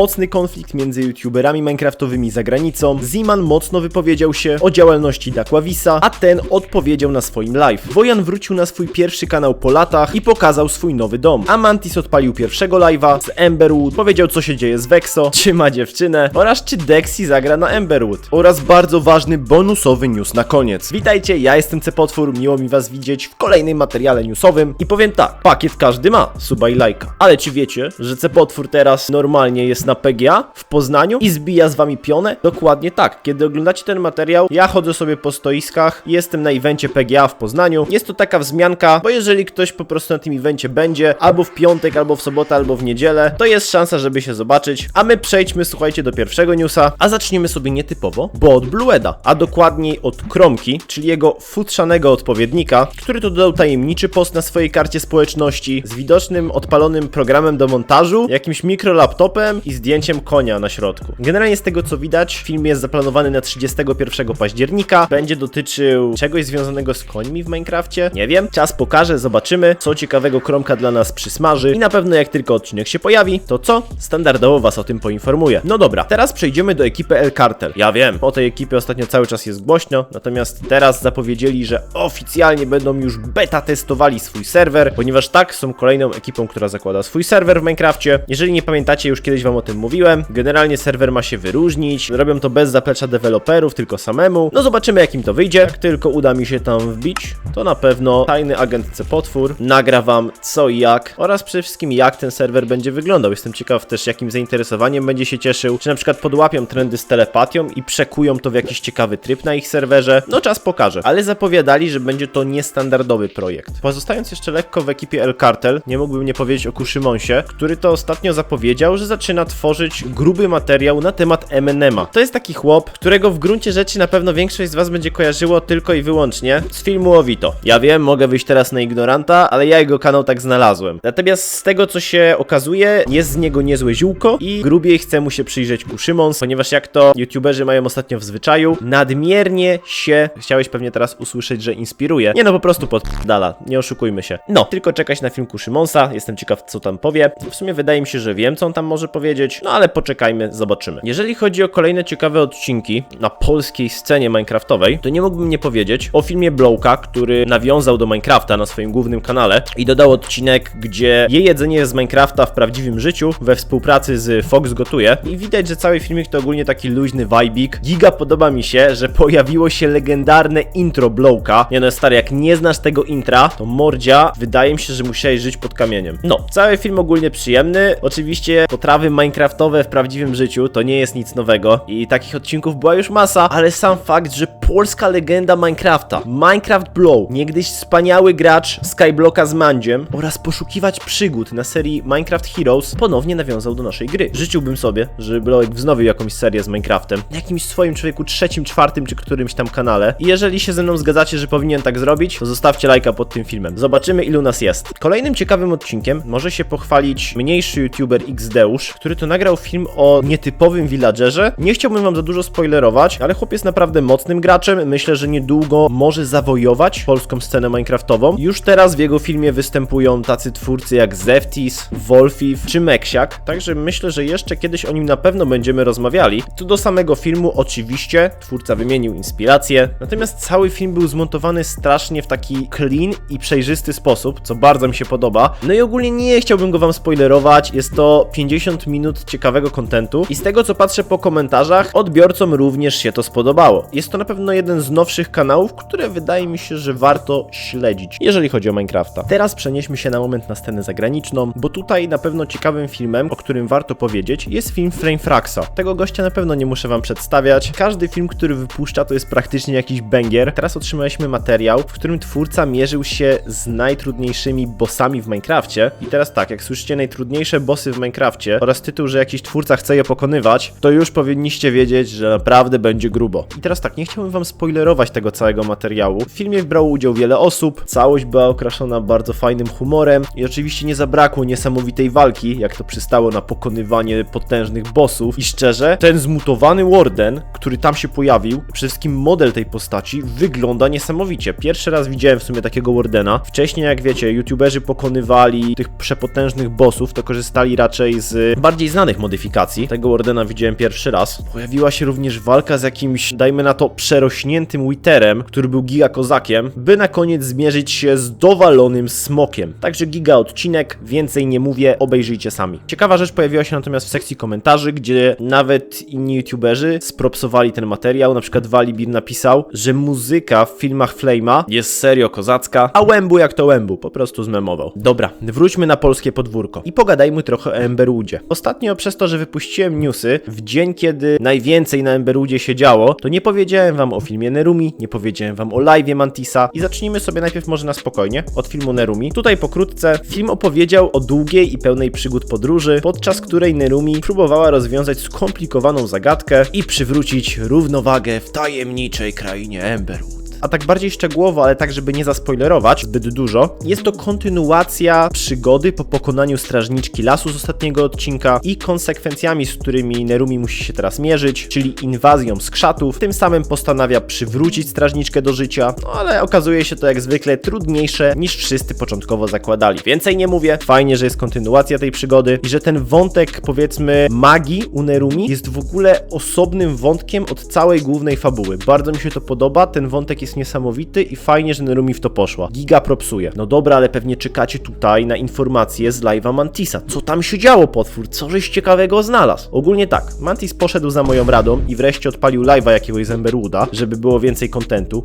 mocny konflikt między youtuberami minecraftowymi za granicą. Ziman mocno wypowiedział się o działalności Dakwavisa, a ten odpowiedział na swoim live. Wojan wrócił na swój pierwszy kanał po latach i pokazał swój nowy dom. Amantis odpalił pierwszego live'a z Emberwood, powiedział co się dzieje z Vexo, czy ma dziewczynę oraz czy Dexy zagra na Emberwood. Oraz bardzo ważny bonusowy news na koniec. Witajcie, ja jestem Cepotwór, miło mi was widzieć w kolejnym materiale newsowym i powiem tak, pakiet każdy ma, suba i lajka. Ale czy wiecie, że Cepotwór teraz normalnie jest na PGA w Poznaniu i zbija z wami pionę? Dokładnie tak. Kiedy oglądacie ten materiał, ja chodzę sobie po stoiskach, jestem na evencie PGA w Poznaniu. Jest to taka wzmianka, bo jeżeli ktoś po prostu na tym evencie będzie, albo w piątek, albo w sobotę, albo w niedzielę, to jest szansa, żeby się zobaczyć. A my przejdźmy, słuchajcie, do pierwszego newsa, a zaczniemy sobie nietypowo, bo od Blueda, a dokładniej od Kromki, czyli jego futrzanego odpowiednika, który to dodał tajemniczy post na swojej karcie społeczności z widocznym, odpalonym programem do montażu, jakimś mikrolaptopem i zdjęciem konia na środku. Generalnie z tego co widać, film jest zaplanowany na 31 października, będzie dotyczył czegoś związanego z końmi w Minecrafcie, nie wiem, czas pokaże, zobaczymy, co ciekawego Kromka dla nas przysmaży i na pewno jak tylko odcinek się pojawi, to co? Standardowo was o tym poinformuję. No dobra, teraz przejdziemy do ekipy El Cartel. Ja wiem, o tej ekipie ostatnio cały czas jest głośno, natomiast teraz zapowiedzieli, że oficjalnie będą już beta testowali swój serwer, ponieważ tak, są kolejną ekipą, która zakłada swój serwer w Minecrafcie. Jeżeli nie pamiętacie, już kiedyś wam o tym mówiłem, generalnie serwer ma się wyróżnić, robią to bez zaplecza deweloperów, tylko samemu. No zobaczymy jak im to wyjdzie, jak tylko uda mi się tam wbić, to na pewno tajny agent C Potwór nagra wam co i jak oraz przede wszystkim jak ten serwer będzie wyglądał. Jestem ciekaw też jakim zainteresowaniem będzie się cieszył, czy na przykład podłapią trendy z telepatią i przekują to w jakiś ciekawy tryb na ich serwerze. No czas pokaże, ale zapowiadali, że będzie to niestandardowy projekt. Pozostając jeszcze lekko w ekipie El Cartel, nie mógłbym nie powiedzieć o Kuszymonsie, który to ostatnio zapowiedział, że zaczyna tworzyć gruby materiał na temat Eminema. To jest taki chłop, którego w gruncie rzeczy na pewno większość z was będzie kojarzyło tylko i wyłącznie z filmu Ovito. Ja wiem, mogę wyjść teraz na ignoranta, ale ja jego kanał tak znalazłem. Natomiast z tego co się okazuje, jest z niego niezłe ziółko i grubiej chce mu się przyjrzeć Kuszymons, ponieważ jak to youtuberzy mają ostatnio w zwyczaju, nadmiernie się, chciałeś pewnie teraz usłyszeć, że inspiruje. Nie no, po prostu poddala, nie oszukujmy się. No, tylko czekać na film Kuszymonsa, jestem ciekaw co tam powie. W sumie wydaje mi się, że wiem co on tam może powiedzieć, no ale poczekajmy, zobaczymy. Jeżeli chodzi o kolejne ciekawe odcinki na polskiej scenie minecraftowej, to nie mógłbym nie powiedzieć o filmie Blowka, który nawiązał do Minecrafta na swoim głównym kanale i dodał odcinek, gdzie je jedzenie z Minecrafta w prawdziwym życiu we współpracy z Fox gotuje i widać, że cały filmik to ogólnie taki luźny vibik. Giga podoba mi się, że pojawiło się legendarne intro Blowka. Nie no, stary, jak nie znasz tego intra, to mordzia, wydaje mi się, że musiałeś żyć pod kamieniem. No, cały film ogólnie przyjemny. Oczywiście potrawy minecraftowe w prawdziwiem życiu to nie jest nic nowego i takich odcinków była już masa, ale sam fakt, że polska legenda Minecrafta, Minecraft Blow, niegdyś wspaniały gracz Skyblocka z Mandziem oraz poszukiwać przygód na serii Minecraft Heroes ponownie nawiązał do naszej gry. Życzyłbym sobie, żeby Blowek wznowił jakąś serię z Minecraftem na jakimś swoim człowieku trzecim, czwartym czy którymś tam kanale. I jeżeli się ze mną zgadzacie, że powinien tak zrobić, to zostawcie lajka pod tym filmem. Zobaczymy ilu nas jest. Kolejnym ciekawym odcinkiem może się pochwalić mniejszy youtuber Xdeusz, który nagrał film o nietypowym villagerze. Nie chciałbym wam za dużo spoilerować, ale chłop jest naprawdę mocnym graczem. Myślę, że niedługo może zawojować polską scenę minecraftową. Już teraz w jego filmie występują tacy twórcy jak Zeftis, Wolfif czy Meksiak, także myślę, że jeszcze kiedyś o nim na pewno będziemy rozmawiali. Tu do samego filmu oczywiście twórca wymienił inspirację, natomiast cały film był zmontowany strasznie w taki clean i przejrzysty sposób, co bardzo mi się podoba. No i ogólnie nie chciałbym go wam spoilerować, jest to 50 minut ciekawego kontentu i z tego co patrzę po komentarzach, odbiorcom również się to spodobało. Jest to na pewno jeden z nowszych kanałów, które wydaje mi się, że warto śledzić, jeżeli chodzi o Minecrafta. Teraz przenieśmy się na moment na scenę zagraniczną, bo tutaj na pewno ciekawym filmem, o którym warto powiedzieć, jest film Framefraxa. Tego gościa na pewno nie muszę wam przedstawiać. Każdy film, który wypuszcza, to jest praktycznie jakiś banger. Teraz otrzymaliśmy materiał, w którym twórca mierzył się z najtrudniejszymi bossami w Minecrafcie. I teraz tak, jak słyszycie najtrudniejsze bossy w Minecrafcie oraz tytuł, że jakiś twórca chce je pokonywać, to już powinniście wiedzieć, że naprawdę będzie grubo. I teraz tak, nie chciałbym wam spoilerować tego całego materiału. W filmie brało udział wiele osób, całość była okraszona bardzo fajnym humorem i oczywiście nie zabrakło niesamowitej walki, jak to przystało na pokonywanie potężnych bossów. I szczerze, ten zmutowany Warden, który tam się pojawił, przede wszystkim model tej postaci wygląda niesamowicie. Pierwszy raz widziałem w sumie takiego Wardena. Wcześniej, jak wiecie, youtuberzy pokonywali tych przepotężnych bossów, to korzystali raczej z bardziej znanych modyfikacji. Tego Wardena widziałem pierwszy raz. Pojawiła się również walka z jakimś, dajmy na to, przerośniętym Witherem, który był giga kozakiem, by na koniec zmierzyć się z dowalonym smokiem. Także giga odcinek, więcej nie mówię, obejrzyjcie sami. Ciekawa rzecz pojawiła się natomiast w sekcji komentarzy, gdzie nawet inni youtuberzy spropsowali ten materiał. Na przykład Walibir napisał, że muzyka w filmach Flame'a jest serio kozacka, a łębu jak to łębu, po prostu zmemował. Dobra, wróćmy na polskie podwórko i pogadajmy trochę o Emberwoodzie. Ostatnio przez to, że wypuściłem newsy, w dzień kiedy najwięcej na Emberwoodzie się działo, to nie powiedziałem wam o filmie Nerumi, nie powiedziałem wam o live'ie Mantisa i zacznijmy sobie najpierw może na spokojnie od filmu Nerumi. Tutaj pokrótce, film opowiedział o długiej i pełnej przygód podróży, podczas której Nerumi próbowała rozwiązać skomplikowaną zagadkę i przywrócić równowagę w tajemniczej krainie Emberwood. A tak bardziej szczegółowo, ale tak, żeby nie zaspoilerować zbyt dużo, jest to kontynuacja przygody po pokonaniu strażniczki lasu z ostatniego odcinka i konsekwencjami, z którymi Nerumi musi się teraz mierzyć, czyli inwazją skrzatów. Tym samym postanawia przywrócić strażniczkę do życia, no ale okazuje się to jak zwykle trudniejsze niż wszyscy początkowo zakładali. Więcej nie mówię, fajnie, że jest kontynuacja tej przygody i że ten wątek, powiedzmy, magii u Nerumi jest w ogóle osobnym wątkiem od całej głównej fabuły. Bardzo mi się to podoba, ten wątek jest niesamowity i fajnie, że Nerumi w to poszła. Giga propsuje. No dobra, ale pewnie czekacie tutaj na informacje z live'a Mantisa. Co tam się działo, potwór? Co żeś ciekawego znalazł? Ogólnie tak, Mantis poszedł za moją radą i wreszcie odpalił live'a jakiegoś z Emberwooda, żeby było więcej kontentu.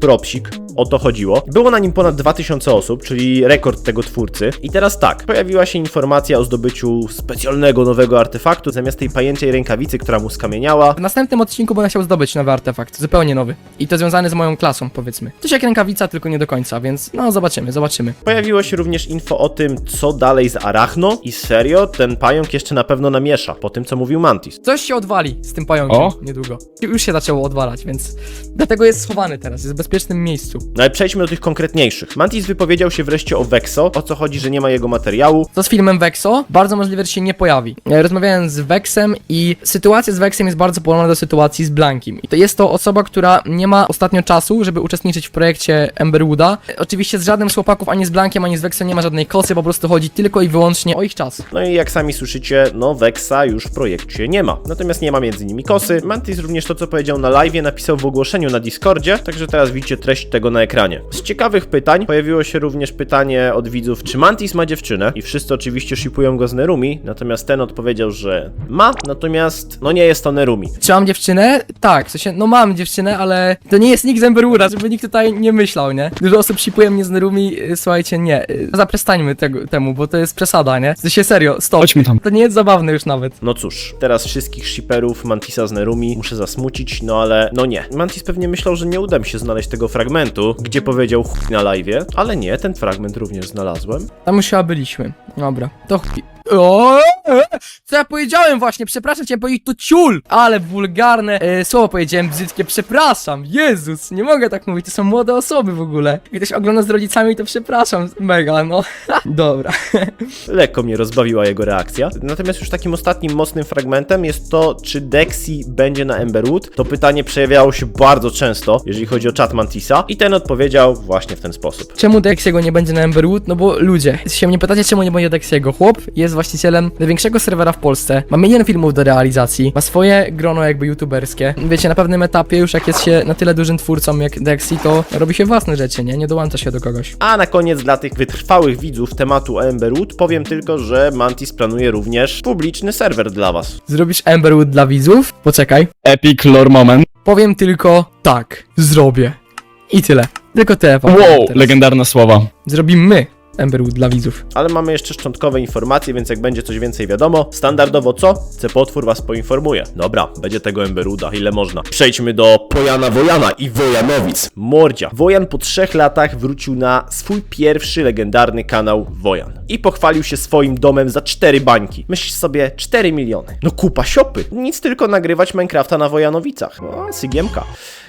Propsik, o to chodziło. Było na nim ponad 2000 osób, czyli rekord tego twórcy. I teraz tak, pojawiła się informacja o zdobyciu specjalnego nowego artefaktu zamiast tej pajęczej rękawicy, która mu skamieniała. W następnym odcinku będę chciał zdobyć nowy artefakt, zupełnie nowy. I to związany z moją klasą, powiedzmy. Coś jak rękawica, tylko nie do końca, więc no zobaczymy, zobaczymy. Pojawiło się również info o tym, co dalej z Arachno i serio, ten pająk jeszcze na pewno namiesza, po tym co mówił Mantis. Coś się odwali z tym pająkiem O! niedługo. Już się zaczęło odwalać, więc dlatego jest schowany teraz, jest w bezpiecznym miejscu. No ale przejdźmy do tych konkretniejszych. Mantis wypowiedział się wreszcie o Vexo, o co chodzi, że nie ma jego materiału. Co z filmem Vexo? Bardzo możliwe, że się nie pojawi. E, Rozmawiałem z Vexem i sytuacja z Vexem jest bardzo podobna do sytuacji z Blankim. I to jest to osoba, która nie ma ostatnio czasu, żeby uczestniczyć w projekcie Emberwooda. E, Oczywiście z żadnym z chłopaków, ani z Blankiem, ani z Vexem nie ma żadnej kosy, po prostu chodzi tylko i wyłącznie o ich czas. No i jak sami słyszycie, no Vexa już w projekcie nie ma. Natomiast nie ma między nimi kosy. Mantis również to, co powiedział na live, napisał w ogłoszeniu na Discordzie, także teraz widzicie treść tego na ekranie. Z ciekawych pytań pojawiło się również pytanie od widzów, czy Mantis ma dziewczynę? I wszyscy oczywiście shipują go z Nerumi, natomiast ten odpowiedział, że ma, natomiast no nie jest to Nerumi. Czy mam dziewczynę? Tak, w sensie, no mam dziewczynę, ale to nie jest nikt z żeby nikt tutaj nie myślał, nie? Dużo osób shipuje mnie z Nerumi, y, słuchajcie, nie. y, Zaprzestańmy tego, temu, bo to jest przesada, nie? W sensie, serio, stop. Chodźmy tam. To nie jest zabawne już nawet. No cóż, teraz wszystkich shipperów Mantisa z Nerumi muszę zasmucić, no ale no nie. Mantis pewnie myślał, że nie uda mi się znaleźć tego fragmentu, gdzie powiedział chuj na live'ie, ale nie, ten fragment również znalazłem. Tam już chyba byliśmy. Dobra, to chuj. O, e, co ja powiedziałem właśnie, przepraszam, chciałem powiedzieć to ciul, ale wulgarne e, słowo powiedziałem brzydkie, przepraszam, Jezus, nie mogę tak mówić, to są młode osoby w ogóle. Jak ktoś ogląda z rodzicami, to przepraszam, mega, no. Dobra. Lekko mnie rozbawiła jego reakcja. Natomiast już takim ostatnim mocnym fragmentem jest to, czy Dexy będzie na Emberwood. To pytanie przejawiało się bardzo często, jeżeli chodzi o czat Mantisa, i ten odpowiedział właśnie w ten sposób. Czemu Dexiego nie będzie na Emberwood? No bo ludzie, jeśli się mnie pytacie, czemu nie będzie Dexiego, chłop jest właścicielem największego serwera w Polsce, ma milion filmów do realizacji, ma swoje grono jakby youtuberskie. Wiecie, na pewnym etapie już jak jest się na tyle dużym twórcą jak Dexy, to robi się własne rzeczy, nie? Nie dołącza się do kogoś. A na koniec dla tych wytrwałych widzów tematu Emberwood powiem tylko, że Mantis planuje również publiczny serwer dla was. Zrobisz Emberwood dla widzów? Poczekaj. Epic lore moment. Powiem tylko tak, zrobię. I tyle. Tylko powiem Wow, teraz. legendarne słowa. Zrobimy. Emberwood dla widzów. Ale mamy jeszcze szczątkowe informacje, więc jak będzie coś więcej wiadomo, standardowo co? Cepotwór was poinformuje. Dobra, będzie tego Emberuda, ile można. Przejdźmy do Pojana Wojana i Wojanowic. Mordzia. Wojan po trzech latach wrócił na swój pierwszy legendarny kanał Wojan. I pochwalił się swoim domem za cztery bańki. Myślisz sobie, 4 miliony. No kupa siopy. Nic tylko nagrywać Minecrafta na Wojanowicach. No, sygiemka.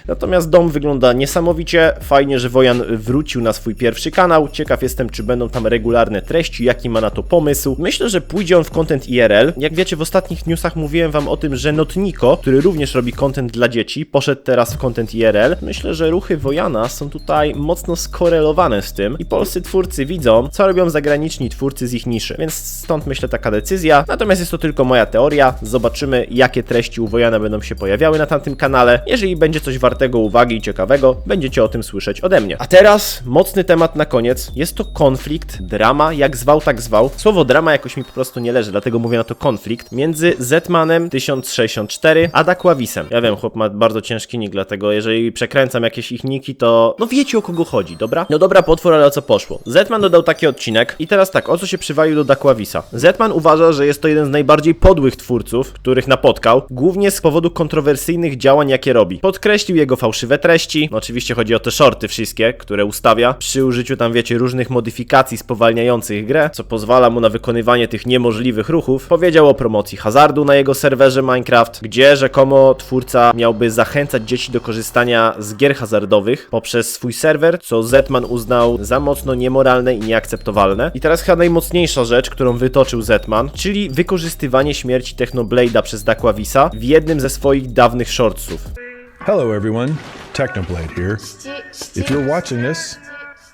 Natomiast dom wygląda niesamowicie. Fajnie, że Wojan wrócił na swój pierwszy kanał. Ciekaw jestem, czy będą tam regularne treści, jaki ma na to pomysł. Myślę, że pójdzie on w content IRL. Jak wiecie, w ostatnich newsach mówiłem wam o tym, że Notniko, który również robi content dla dzieci, poszedł teraz w content IRL. Myślę, że ruchy Wojana są tutaj mocno skorelowane z tym i polscy twórcy widzą, co robią zagraniczni twórcy z ich niszy. Więc stąd myślę taka decyzja. Natomiast jest to tylko moja teoria. Zobaczymy, jakie treści u Wojana będą się pojawiały na tamtym kanale. Jeżeli będzie coś wartego uwagi i ciekawego, będziecie o tym słyszeć ode mnie. A teraz mocny temat na koniec. Jest to konflikt, drama, jak zwał, tak zwał. Słowo drama jakoś mi po prostu nie leży, dlatego mówię na to konflikt między Zetmanem 1064 a Daquavisem. Ja wiem, chłop ma bardzo ciężki nick, dlatego jeżeli przekręcam jakieś ich niki, to no wiecie o kogo chodzi, dobra? No dobra, potwór, ale o co poszło? Zetman dodał taki odcinek i teraz tak, o co się przywalił do Daquavisa? Zetman uważa, że jest to jeden z najbardziej podłych twórców, których napotkał, głównie z powodu kontrowersyjnych działań, jakie robi. Podkreślił jego fałszywe treści, no oczywiście chodzi o te shorty wszystkie, które ustawia, przy użyciu tam wiecie różnych modyfikacji spowalniających grę, co pozwala mu na wykonywanie tych niemożliwych ruchów. Powiedział o promocji hazardu na jego serwerze Minecraft, gdzie rzekomo twórca miałby zachęcać dzieci do korzystania z gier hazardowych poprzez swój serwer, co Zetman uznał za mocno niemoralne i nieakceptowalne. I teraz chyba najmocniejsza rzecz, którą wytoczył Zetman, czyli wykorzystywanie śmierci Technoblade'a przez Daquavisa w jednym ze swoich dawnych shortsów. Hello, everyone. Technoblade here. If you're watching this,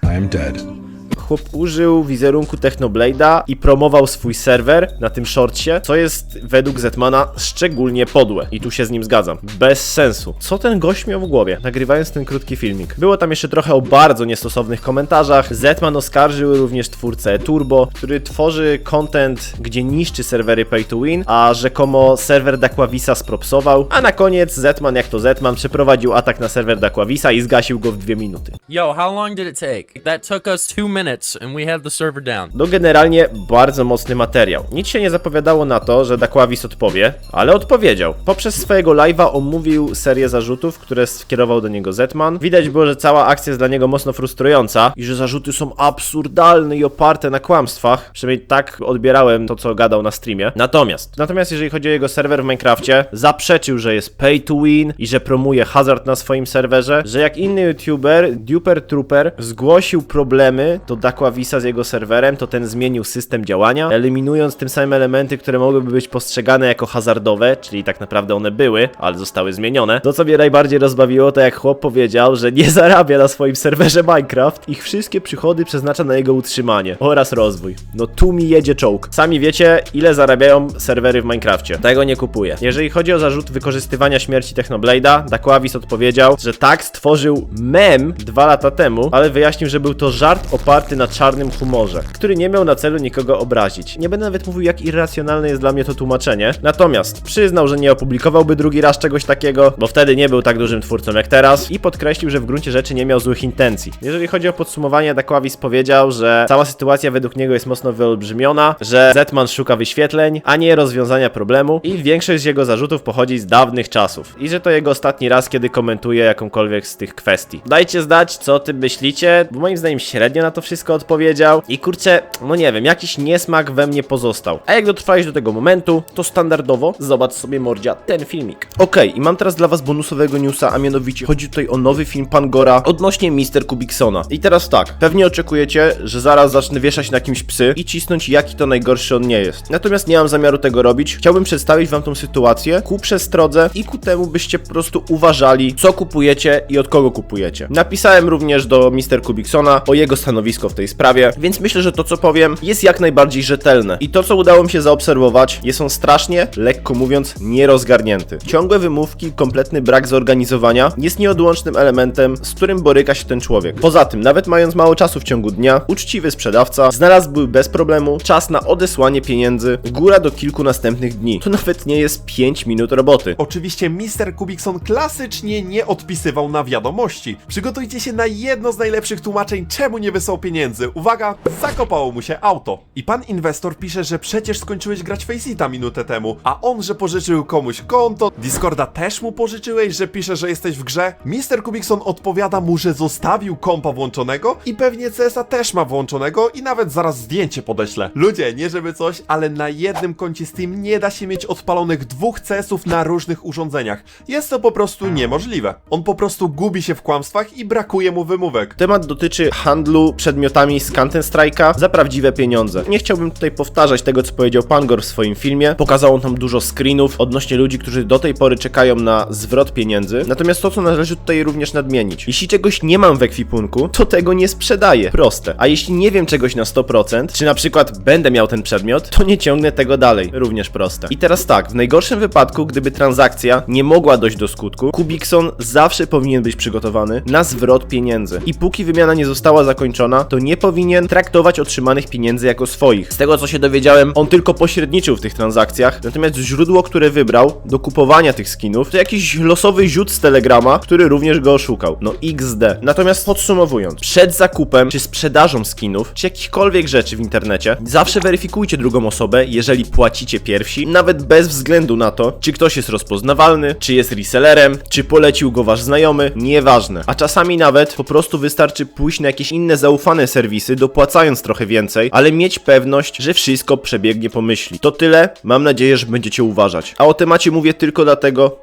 I am dead. Chłop użył wizerunku Technoblade'a i promował swój serwer na tym shortcie, co jest według Zetmana szczególnie podłe. I tu się z nim zgadzam. Bez sensu. Co ten gość miał w głowie, nagrywając ten krótki filmik? Było tam jeszcze trochę o bardzo niestosownych komentarzach. Zetman oskarżył również twórcę Turbo, który tworzy content, gdzie niszczy serwery pay to win, a rzekomo serwer Daquavisa spropsował. A na koniec Zetman, jak to Zetman, przeprowadził atak na serwer Daquavisa i zgasił go w dwie minuty. Yo, how long did it take? That took us two minutes and we have the server down. No generalnie bardzo mocny materiał. Nic się nie zapowiadało na to, że Daquavis odpowie, ale odpowiedział. Poprzez swojego live'a omówił serię zarzutów, które skierował do niego Zetman. Widać było, że cała akcja jest dla niego mocno frustrująca i że zarzuty są absurdalne i oparte na kłamstwach. Przynajmniej tak odbierałem to, co gadał na streamie. Natomiast, natomiast jeżeli chodzi o jego serwer w Minecrafcie, zaprzeczył, że jest pay to win i że promuje hazard na swoim serwerze, że jak inny youtuber, Duper Trooper, zgłosił problemy do Daquavisa z jego serwerem, to ten zmienił system działania, eliminując tym samym elementy, które mogłyby być postrzegane jako hazardowe, czyli tak naprawdę one były, ale zostały zmienione. To, co mnie najbardziej rozbawiło, to jak chłop powiedział, że nie zarabia na swoim serwerze Minecraft, ich wszystkie przychody przeznacza na jego utrzymanie oraz rozwój. No tu mi jedzie czołg. Sami wiecie, ile zarabiają serwery w Minecrafcie. Tego nie kupuję. Jeżeli chodzi o zarzut wykorzystywania śmierci Technoblade'a, Daquavis odpowiedział, że tak stworzył mem dwa lata temu, ale wyjaśnił, że był to żart oparty na czarnym humorze, który nie miał na celu nikogo obrazić. Nie będę nawet mówił, jak irracjonalne jest dla mnie to tłumaczenie. Natomiast przyznał, że nie opublikowałby drugi raz czegoś takiego, bo wtedy nie był tak dużym twórcą jak teraz i podkreślił, że w gruncie rzeczy nie miał złych intencji. Jeżeli chodzi o podsumowanie, Daquavis powiedział, że cała sytuacja według niego jest mocno wyolbrzymiona, że Zetman szuka wyświetleń, a nie rozwiązania problemu i większość z jego zarzutów pochodzi z dawnych czasów i że to jego ostatni raz, kiedy komentuje jakąkolwiek z tych kwestii. Dajcie znać, co ty myślicie, bo moim zdaniem średnio na to wszystko odpowiedział i kurczę, no nie wiem, jakiś niesmak we mnie pozostał. A jak dotrwałeś do tego momentu, to standardowo zobacz sobie mordzia ten filmik. Okej, i mam teraz dla was bonusowego newsa, a mianowicie chodzi tutaj o nowy film Pangora odnośnie Mr. Kubiksona. I teraz tak, pewnie oczekujecie, że zaraz zacznę wieszać na kimś psy i cisnąć jaki to najgorszy on nie jest. Natomiast nie mam zamiaru tego robić. Chciałbym przedstawić wam tą sytuację ku przestrodze i ku temu, byście po prostu uważali, co kupujecie i od kogo kupujecie. Napisałem również do Mr. Kubiksona o jego stanowisko w tej sprawie, więc myślę, że to co powiem jest jak najbardziej rzetelne. I to co udało mi się zaobserwować, jest on strasznie, lekko mówiąc, nierozgarnięty. Ciągłe wymówki, kompletny brak zorganizowania jest nieodłącznym elementem, z którym boryka się ten człowiek. Poza tym, nawet mając mało czasu w ciągu dnia, uczciwy sprzedawca znalazłby bez problemu czas na odesłanie pieniędzy, góra do kilku następnych dni. To nawet nie jest 5 minut roboty. Oczywiście Mr. Kubikson klasycznie nie odpisywał na wiadomości. Przygotujcie się na jedno z najlepszych tłumaczeń, czemu nie wysłał pieniędzy. Pieniędzy. Uwaga, zakopało mu się auto. I pan inwestor pisze, że przecież skończyłeś grać Faceita minutę temu, a on, że pożyczył komuś konto. Discorda też mu pożyczyłeś, że pisze, że jesteś w grze. Mr. Kubikson odpowiada mu, że zostawił kompa włączonego i pewnie CSA też ma włączonego i nawet zaraz zdjęcie podeślę. Ludzie, nie żeby coś, ale na jednym koncie Steam nie da się mieć odpalonych dwóch CS-ów na różnych urządzeniach. Jest to po prostu niemożliwe. On po prostu gubi się w kłamstwach i brakuje mu wymówek. Temat dotyczy handlu przedmiotami z Counter Strike'a za prawdziwe pieniądze. Nie chciałbym tutaj powtarzać tego, co powiedział Pangor w swoim filmie. Pokazał on tam dużo screenów odnośnie ludzi, którzy do tej pory czekają na zwrot pieniędzy. Natomiast to, co należy tutaj również nadmienić. Jeśli czegoś nie mam w ekwipunku, to tego nie sprzedaję. Proste. A jeśli nie wiem czegoś na 100%, czy na przykład będę miał ten przedmiot, to nie ciągnę tego dalej. Również proste. I teraz tak, w najgorszym wypadku, gdyby transakcja nie mogła dojść do skutku, Kubikson zawsze powinien być przygotowany na zwrot pieniędzy. I póki wymiana nie została zakończona, to nie powinien traktować otrzymanych pieniędzy jako swoich. Z tego co się dowiedziałem, on tylko pośredniczył w tych transakcjach, natomiast źródło, które wybrał do kupowania tych skinów, to jakiś losowy ziut z Telegrama, który również go oszukał. No XD. Natomiast podsumowując, przed zakupem czy sprzedażą skinów, czy jakichkolwiek rzeczy w internecie, zawsze weryfikujcie drugą osobę, jeżeli płacicie pierwsi, nawet bez względu na to, czy ktoś jest rozpoznawalny, czy jest resellerem, czy polecił go wasz znajomy, nieważne. A czasami nawet po prostu wystarczy pójść na jakieś inne zaufane serwisy, dopłacając trochę więcej, ale mieć pewność, że wszystko przebiegnie po myśli. To tyle, mam nadzieję, że będziecie uważać. A o temacie mówię tylko dlatego,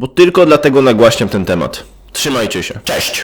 bo tylko dlatego nagłaśniam ten temat. Trzymajcie się. Cześć!